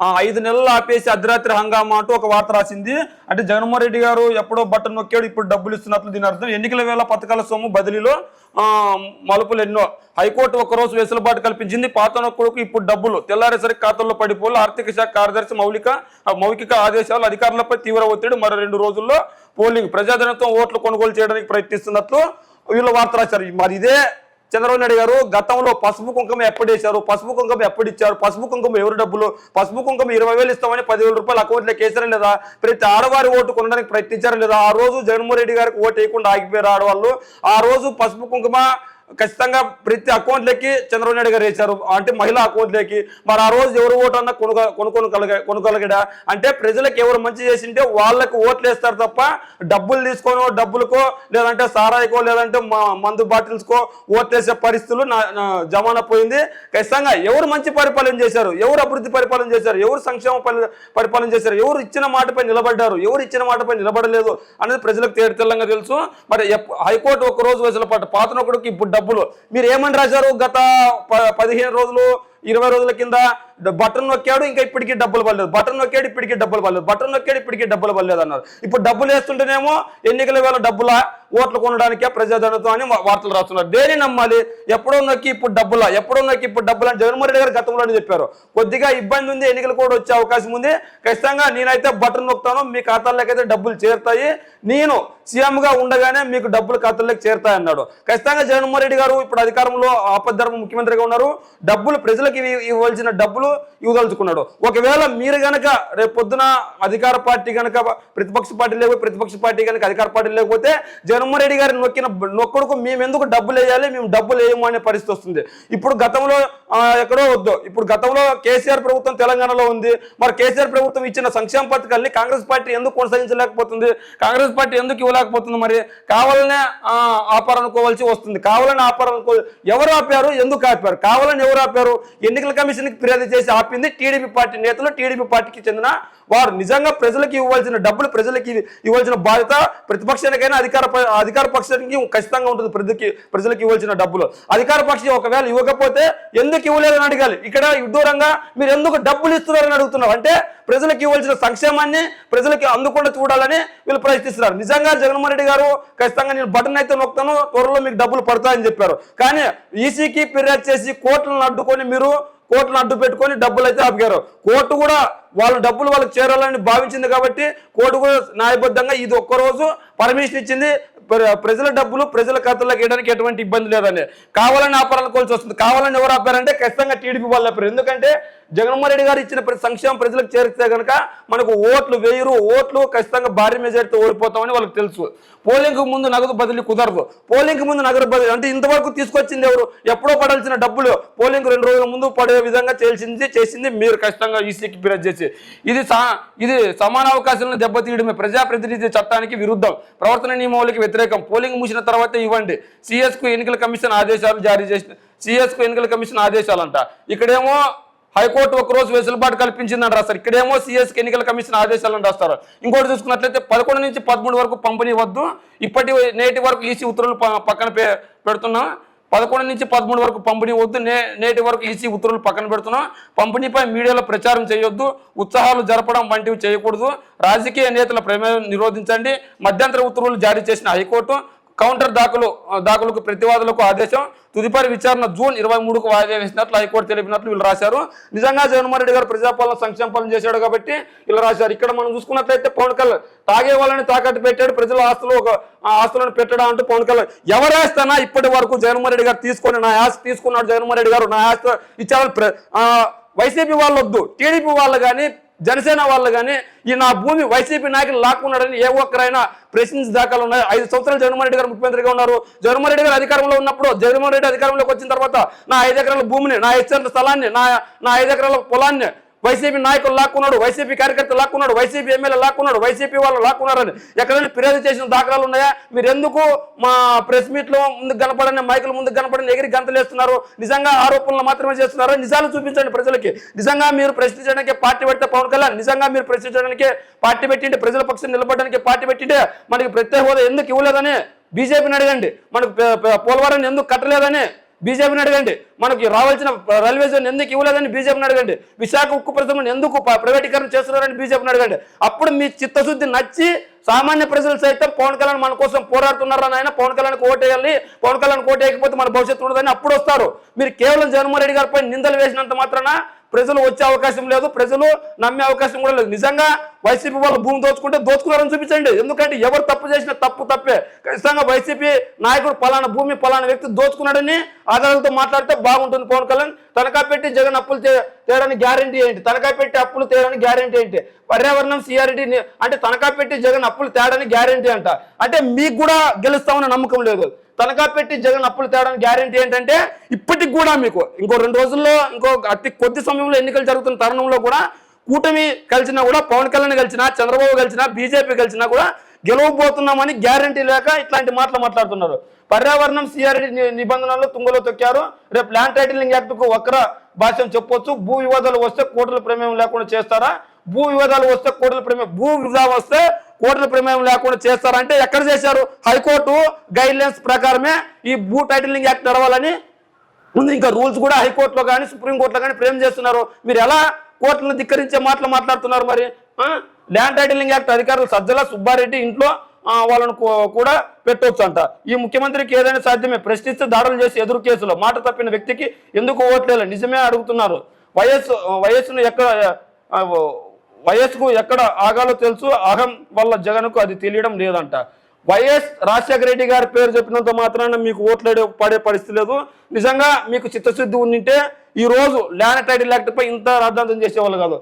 ఆ, ఐదు నెలలు ఆపేసి అర్ధరాత్రి హంగామా అంటూ ఒక వార్త రాసింది. అంటే జగన్మోహన్ రెడ్డి గారు ఎప్పుడో బట్టన్ నొక్కాడు ఇప్పుడు డబ్బులు ఇస్తున్నట్లు దీని అర్థం. ఎన్నికల వేళ పథకాల సొమ్ము బదిలీలో మలుపులు ఎన్నో. హైకోర్టు ఒకరోజు వెసులుబాటు కల్పించింది. పాత నొక్కుడుకు ఇప్పుడు డబ్బులు. తెల్లారేసరికి ఖాతాల్లో పడిపోలు. ఆర్థిక శాఖ కార్యదర్శి మౌలిక మౌఖిక ఆదేశాలు అధికారులపై తీవ్ర ఒత్తిడి. మరో రెండు రోజుల్లో పోలింగ్. ప్రజాధనంతో ఓట్లు కొనుగోలు చేయడానికి ప్రయత్నిస్తున్నట్లు వీళ్ళు వార్త రాశారు. మరి ఇదే చంద్రబాబు నాయుడు గారు గతంలో పసుపు కుంకుమ ఎప్పుడేశారు పసుపు కుంకుమ ఎప్పుడిచ్చారు పసుపు కుంకుమ ఎవరు డబ్బులు? పసుపు కుంకుమ ఇరవై వేలు ఇస్తామని పదివేల రూపాయలు అకౌంట్లోకి వేసారా లేదా? ప్రతి ఆడవారి ఓటు కొనడానికి ప్రయత్నించారా లేదా? ఆ రోజు జగన్మోహన్ రెడ్డి గారికి ఓటు వేయకుండా ఆగిపోయారు ఆడవాళ్ళు. ఆ రోజు పసుపు కుంకుమ ఖచ్చితంగా ప్రతి అకౌంట్లకి చంద్రబాబు నాయుడు గారు వేశారు. అంటే మహిళా అకౌంట్లకి. మరి ఆ రోజు ఎవరు ఓటు అన్న కొనుగో కలగ కొనుక్కోగలడా అంటే ప్రజలకు ఎవరు మంచి చేసింటే వాళ్ళకి ఓట్లు వేస్తారు తప్ప డబ్బులు తీసుకోనో డబ్బులకో లేదంటే సారాయికో లేదంటే మందు బాటిల్స్కో ఓట్లేసే పరిస్థితులు నా జమానా పోయింది. ఖచ్చితంగా ఎవరు మంచి పరిపాలన చేశారు? ఎవరు అభివృద్ధి పరిపాలన చేశారు? ఎవరు సంక్షేమ పరిపాలన చేశారు? ఎవరు ఇచ్చిన మాటపై నిలబడ్డారు? ఎవరు ఇచ్చిన మాటపై నిలబడలేదు అనేది ప్రజలకు తేడు తెల్లంగా తెలుసు. మరి ఎప్- హైకోర్టు ఒక రోజు వెసులుబాటు పాతనొకడికి ఇప్పుడు డబ్బులు. మీరు ఏమని రాశారు? గత ప- పదిహేను రోజులు ఇరవై రోజుల కింద బటన్ నొక్కాడు ఇంకా ఇప్పటికీ డబ్బులు పడలేదు. బటన్ నొక్కాడు ఇప్పటికీ డబ్బులు పడలేదు. బటన్ నొక్కాడు ఇప్పటికీ డబ్బులు పడలేదు అన్నారు. ఇప్పుడు డబ్బులు వేస్తుంటేనేమో ఎన్నికల వేళ డబ్బులా ఓట్లు కొనడానికే ప్రజాధనతో అని వార్తలు రాస్తున్నారు. దేని నమ్మాలి? ఎప్పుడో నొక్కి ఇప్పుడు డబ్బులా? ఎప్పుడో నొక్కి ఇప్పుడు డబ్బులు అని జగన్మోహన్ రెడ్డి గారు గతంలోనే చెప్పారు. కొద్దిగా ఇబ్బంది ఉంది ఎన్నికలు కూడా వచ్చే అవకాశం ఉంది. ఖచ్చితంగా నేనైతే బటన్ నొక్కుతాను మీ ఖాతాల్లోకైతే డబ్బులు చేరుతాయి. నేను సీఎంగా ఉండగానే మీకు డబ్బులు ఖాతాల్లోకి చేరుతాయన్నాడు. ఖచ్చితంగా జగన్మోహన్ రెడ్డి గారు ఇప్పుడు అధికారంలో ఆపద్ధర్మ ముఖ్యమంత్రిగా ఉన్నారు. డబ్బులు ప్రజలకు ఇవి- ఇవ్వాల్సిన డబ్బులు ఇవ్వదలుచుకున్నాడు. ఒకవేళ మీరు గనక రేపు పొద్దున అధికార పార్టీ గనక ప్రతిపక్ష పార్టీ లేకపోతే ప్రతిపక్ష పార్టీ కనుక అధికార పార్టీ లేకపోతే జగన్మోహన్ రెడ్డి గారిని నొక్కిన నొక్కడుకు మేము ఎందుకు డబ్బులు వేయాలి మేము డబ్బులు వేయము అనే పరిస్థితి వస్తుంది. ఇప్పుడు గతంలో ఎక్కడో వద్దు. ఇప్పుడు గతంలో కేసీఆర్ ప్రభుత్వం తెలంగాణలో ఉంది. మరి కేసీఆర్ ప్రభుత్వం ఇచ్చిన సంక్షేమ పథకాల్ని కాంగ్రెస్ పార్టీ ఎందుకు కొనసాగించలేకపోతుంది? కాంగ్రెస్ పార్టీ ఎందుకు ఇవ్వలేకపోతుంది మరి? కావాలనే ఆపారనుకోవాల్సి ఆపాలనుకోవాల్సి వస్తుంది. కావాలని ఆపాలనుకో ఎవరు ఆపారు? ఎందుకు ఆపారు? కావాలని ఎవరు ఆపారు? ఎన్నికల కమిషన్కి ఫిర్యాదు చేసి ఆపింది టీడీపీ పార్టీ నేతలు. టీడీపీ పార్టీకి చెందిన వారు నిజంగా ప్రజలకు ఇవ్వాల్సిన డబ్బులు ప్రజలకి ఇవ్వాల్సిన బాధ్యత ప్రతిపక్షానికైనా అధికార ప- అధికార పక్షానికి ఖచ్చితంగా ఉంటుంది ప్రజలకి ప్రజలకు ఇవ్వాల్సిన డబ్బులు. అధికార పక్షం ఒకవేళ ఇవ్వకపోతే ఎందుకు ఇవ్వలేదని అడగాలి. ఇక్కడ దూరంగా మీరు ఎందుకు డబ్బులు ఇస్తున్నారని అడుగుతున్నారు? అంటే ప్రజలకు ఇవ్వాల్సిన సంక్షేమాన్ని ప్రజలకి అందకుండా చూడాలని వీళ్ళు ప్రయత్నిస్తున్నారు. నిజంగా జగన్మోహన్ రెడ్డి గారు ఖచ్చితంగా నేను బటన్ అయితే నొక్కుతాను త్వరలో మీకు డబ్బులు పడతాయని చెప్పారు. కానీ ఈసీకి ఫిర్యాదు చేసి కోర్టులను అడ్డుకొని మీరు కోర్టును అడ్డు పెట్టుకొని డబ్బులు అయితే ఆపగారు. కోర్టు కూడా వాళ్ళ డబ్బులు వాళ్ళకి చేరాలని భావించింది కాబట్టి కోర్టు కూడా న్యాయబద్ధంగా ఇది ఒక్కరోజు పర్మిషన్ ఇచ్చింది. ప్రజల డబ్బులు ప్రజల ఖాతాలోకి వేయడానికి ఎటువంటి ఇబ్బంది లేదని. కావాలని ఆపాలనుకోవాల్సి వస్తుంది. కావాలని ఎవరు ఆపారంటే ఖచ్చితంగా టీడీపీ వాళ్ళు ఆపారు. ఎందుకంటే జగన్మోహన్ రెడ్డి గారు ఇచ్చిన ప్రతి సంక్షేమం ప్రజలకు చేరిస్తే కనుక మనకు ఓట్లు వేయరు. ఓట్లు ఖచ్చితంగా భారీ మెజారిటీతో ఓడిపోతామని వాళ్ళకి తెలుసు. పోలింగ్కు ముందు నగదు బదిలీ కుదరదు. పోలింగ్ ముందు నగదు బదిలీ అంటే ఇంతవరకు తీసుకొచ్చింది ఎవరు? ఎప్పుడో పడాల్సిన డబ్బులు. పోలింగ్ రెండు రోజుల ముందు పడే విధంగా చేసింది చేసింది మీరు ఖచ్చితంగా ఈసీకి ఫిర్యాదు చేసి. ఇది ఇది సమాన అవకాశాలను దెబ్బతీయడమే. ప్రజాప్రతినిధి చట్టానికి విరుద్ధం. ప్రవర్తన నియమావళికి వ్యతిరేకం. పోలింగ్ ముగిసిన తర్వాత ఇవ్వండి. సిఎస్కు ఎన్నికల కమిషన్ ఆదేశాలు జారీ చేసిన సిఎస్కు ఎన్నికల కమిషన్ ఆదేశాలంట. ఇక్కడేమో హైకోర్టు ఒక రోజు వెసులుబాటు కల్పించిందని రాస్తారు ఇక్కడేమో సిఎస్కి ఎన్నికల కమిషన్ ఆదేశాలను రాస్తారు. ఇంకోటి చూసుకున్నట్లయితే పదకొండు నుంచి పదమూడు వరకు పంపిణీ వద్దు. ఇప్పటి నేటి వరకు ఈసీ ఉత్తర్వులు పక్కన పె- పెడుతున్నాం. పదకొండు నుంచి పదమూడు వరకు పంపిణీ వద్దు. నే నేటి వరకు ఈసీ ఉత్తర్వులు పక్కన పెడుతున్నాం. పంపిణీపై మీడియాలో ప్రచారం చేయొద్దు. ఉత్సాహాలు జరపడం వంటివి చేయకూడదు. రాజకీయ నేతల ప్రమేయం నిరోధించండి. మధ్యంతర ఉత్తర్వులు జారీ చేసిన హైకోర్టు కౌంటర్ దాఖలు దాఖలకు ప్రతివాదులకు ఆదేశం. తుదిపరి విచారణ జూన్ ఇరవై మూడుకు వాయిదా వేసినట్లు హైకోర్టు తెలిపినట్లు వీళ్ళు రాశారు. నిజంగా జగన్మోహన్ రెడ్డి గారు ప్రజాపాలన సంక్షేమ పాలన చేశాడు కాబట్టి వీళ్ళు రాశారు. ఇక్కడ మనం చూసుకున్నట్లయితే పవన్ కళ్యాణ్ తాగే వాళ్ళని తాకట్టు పెట్టాడు ప్రజల ఆస్తులు ఒక ఆస్తులను పెట్టడం అంటూ పవన్ కళ్యాణ్ ఎవరు ఆస్తానా ఇప్పటి వరకు జగన్మోహన్ రెడ్డి గారు తీసుకొని నా ఆస్తి తీసుకున్నాడు జగన్మోహన్ రెడ్డి గారు నా ఆస్తి ఇచ్చారని ప్ర- ఆ, వైసీపీ వాళ్ళు వద్దు టీడీపీ వాళ్ళు కానీ జనసేన వాళ్ళు కానీ ఈ నా భూమి వైసీపీ నాయకులు లాక్కున్నాడని ఏ ఒక్కరైనా ప్రశ్నించి దాఖలు ఉన్నాయి. ఐదు సంవత్సరాలు జగన్మోహన్ రెడ్డి గారు ముఖ్యమంత్రిగా ఉన్నారు. జగన్మోహన్ రెడ్డి గారు అధికారంలో ఉన్నప్పుడు జగన్మోహన్ రెడ్డి అధికారంలోకి వచ్చిన తర్వాత నా ఐదు ఎకరాల భూమిని నా ఇచ్చిన స్థలాన్ని నా నా ఐదు ఎకరాల పొలాన్ని వైసీపీ నాయకులు లాక్కున్నాడు వైసీపీ కార్యకర్తలు లాక్కున్నాడు వైసీపీ ఎమ్మెల్యే లాక్కున్నాడు వైసీపీ వాళ్ళు లాక్కున్నారని. ఎక్కడైనా ఫిర్యాదు చేసిన దాఖలాలు ఉన్నాయా? మీరు ఎందుకు మా ప్రెస్ మీట్లో ముందుకు కనపడని మైకులు ముందుకు కనపడని ఎగిరి గంతలేస్తున్నారు? నిజంగా ఆరోపణలు మాత్రమే చేస్తున్నారు? నిజాలు చూపించండి ప్రజలకి. నిజంగా మీరు ప్రశ్నించడానికి పార్టీ పెడితే పవన్ కళ్యాణ్ నిజంగా మీరు ప్రశ్నించడానికి పార్టీ పెట్టింటే ప్రజల పక్షం నిలబడడానికి పార్టీ పెట్టింటే మనకి ప్రత్యేక హోదా ఎందుకు ఇవ్వలేదని బీజేపీని అడగండి. మనకు పోలవరం పోలవరాన్ని ఎందుకు కట్టలేదని బీజేపీని అడగండి. మనకి రావాల్సిన రైల్వే జోన్ ఎందుకు ఇవ్వలేదని బీజేపీని అడగండి. విశాఖ ఉక్కు పరిశ్రమను ఎందుకు ప్రైవేటీకరణ చేస్తున్నారని బీజేపీని అడగండి. అప్పుడు మీ చిత్తశుద్ధి నచ్చి సామాన్య ప్రజలు సైతం పవన్ కళ్యాణ్ మన కోసం పోరాడుతున్నారని ఆయన పవన్ కళ్యాణ్కి ఓటేయాలి పవన్ కళ్యాణ్ ఓటేయకపోతే మన భవిష్యత్తు ఉండదని అప్పుడు వస్తారు. మీరు కేవలం జగన్మోహన్ రెడ్డి గారిపై నిందలు వేసినంత మాత్రాన ప్రజలు వచ్చే అవకాశం లేదు ప్రజలు నమ్మే అవకాశం కూడా లేదు. నిజంగా వైసీపీ వాళ్ళు భూమి దోచుకుంటే దోచుకున్నారని చూపించండి. ఎందుకంటే ఎవరు తప్పు చేసినా తప్పు తప్పే. ఖచ్చితంగా వైసీపీ నాయకుడు పలానా భూమి పలానా వ్యక్తి దోచుకున్నాడని ఆధారాలతో మాట్లాడితే బాగుంటుంది పవన్ కళ్యాణ్. తనఖా పెట్టి జగన్ అప్పులు తే- గ్యారంటీ ఏంటి? తనఖా పెట్టి అప్పులు తేయడానికి గ్యారంటీ ఏంటి? పర్యావరణం సిఆర్టీ అంటే తనఖా పెట్టి జగన్ అప్పులు తేయడానికి గ్యారంటీ అంట. అంటే మీకు కూడా గెలుస్తామన్న నమ్మకం లేదు. తనఖా పెట్టి జగన్ అప్పులు తేవడానికి గ్యారంటీ ఏంటంటే ఇప్పటికి కూడా మీకు ఇంకో రెండు రోజుల్లో ఇంకో అతి కొద్ది సమయంలో ఎన్నికలు జరుగుతున్న తరుణంలో కూడా కూటమి కలిసినా కూడా పవన్ కళ్యాణ్ కలిసినా చంద్రబాబు కలిసినా బీజేపీ కలిసినా కూడా గెలవబోతున్నామని గ్యారంటీ లేక ఇట్లాంటి మాటలు మాట్లాడుతున్నారు. పర్యావరణం సిఆర్డి నిబంధనలు తుంగలో తొక్కారు. రేపు ల్యాండ్ టైటిలింగ్ యాక్ట్కు ఒక్కర వక్ర భాష్యం చెప్పొచ్చు. భూ వివాదాలు వస్తే కోర్టుల ప్రమేయం లేకుండా చేస్తారా? భూ వివాదాలు వస్తే కోర్టుల ప్రమేయం భూ వివాదం వస్తే కోర్టుల ప్రమేయం లేకుండా చేస్తారంటే ఎక్కడ చేశారు? హైకోర్టు గైడ్ లైన్స్ ప్రకారమే ఈ భూ టైటిలింగ్ యాక్ట్ నడవాలని ముందు ఇంకా రూల్స్ కూడా హైకోర్టులో కానీ సుప్రీంకోర్టులో కానీ ప్రేమ చేస్తున్నారు. మీరు ఎలా కోర్టులను ధిక్కరించే మాటలు మాట్లాడుతున్నారు మరి? ల్యాండ్ టైటిలింగ్ యాక్ట్ అధికారులు సజ్జల సుబ్బారెడ్డి ఇంట్లో వాళ్ళను కూడా పెట్టవచ్చు అంట ఈ ముఖ్యమంత్రికి ఏదైనా సాధ్యమే? ప్రశ్నిస్తే దాడులు చేసి ఎదురు కేసులో మాట తప్పిన వ్యక్తికి ఎందుకు ఓట్లేదు నిజమే అడుగుతున్నారు. వయస్సు వయస్సును ఎక్కడ వైఎస్కు ఎక్కడ ఆగాలో తెలుసు అహం వల్ల జగన్కు అది తెలియడం లేదంట. వైఎస్ రాజశేఖర రెడ్డి గారి పేరు చెప్పినంత మాత్రాన మీకు ఓట్లు పడే పరిస్థితి లేదు. నిజంగా మీకు చిత్తశుద్ధి ఉండింటే ఈ రోజు ల్యాండ్ టైటిల్ యాక్ట్ పై ఇంత రాద్ధాంతం చేసేవాళ్ళు కాదు.